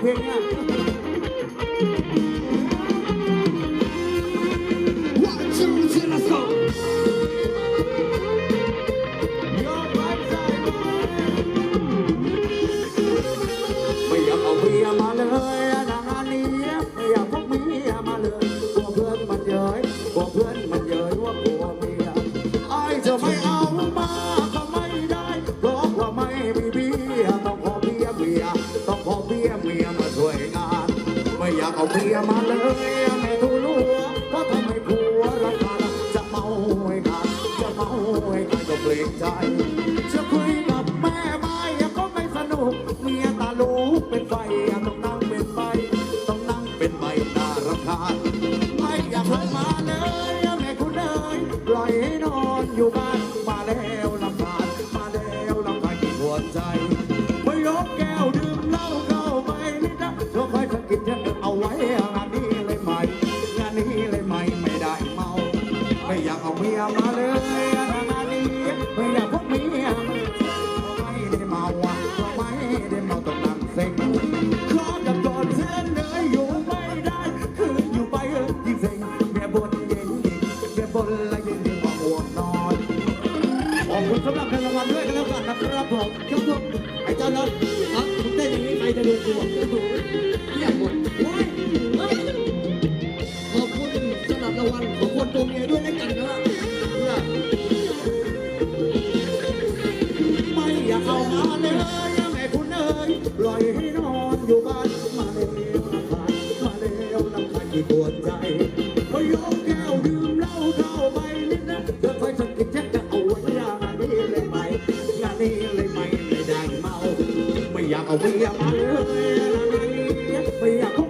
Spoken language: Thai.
เพลงเนี่ย One, two, three, let's go. ยอมไม่อยากเอาเมียมาเลยนางนี้ไม่อยากพกเมียมาเลย ช่วยงาน ไม่อยากเอาเมียมาเลยแม่ทูลัวเพราะทำให้ผัวราคาญจะเมาให้ขาดจะเมาให้ขาดก็เกรงใจ จะคุยกับแม่ไม่ก็ไม่สนุก เมียตาลูกเป็นไฟต้องนั่งเป็นไฟต้องนั่งเป็นใบตารำคาญไม่อยากให้มาเลยแม่คุณเอ๋ยปล่อยให้นอนอยู่บ้านมาแล้ว มียมาเลยงานนี้ไม่อยากพกเมียมาไม่ได้เมาอะไม่ได้เมาต้องนั่งเซ็งขอจับก่อนเส้นเลยอยู่ไม่ได้คืออยู่ไปเออยิ่งเซ็งเมียบนเย็นยิ่งเมียบนและยิ่งยิ่งมาห่วงนอนขอบคุณสำหรับเงินรางวัลด้วยกันแล้วกันนะครับผมครับผมไอ้เจ้าน็อตครับผมได้นอย่างนี้ใครจะดูกูอะเยี่ยมหมดโอ้ยเฮ้ยขอบคุณสำหรับรางวัลของคนตัวเมีย อยาเอามาเลยแม่คุณเอ้ยปล่อยให้นอนอยู่บ้านมาเร็วลำพันมาเร็วลำพันที่ปวดใจพอยกแก้วดื่มเหล้าเข้าไปนิดนะเธอคอยสะกิดแจ็คจะเอาไว้ยานนี้เลยไหมงานนี้เลยไหมไม่ได้เมา ไม่อยากเอาเมียมาเลยไม่อยากกเมีย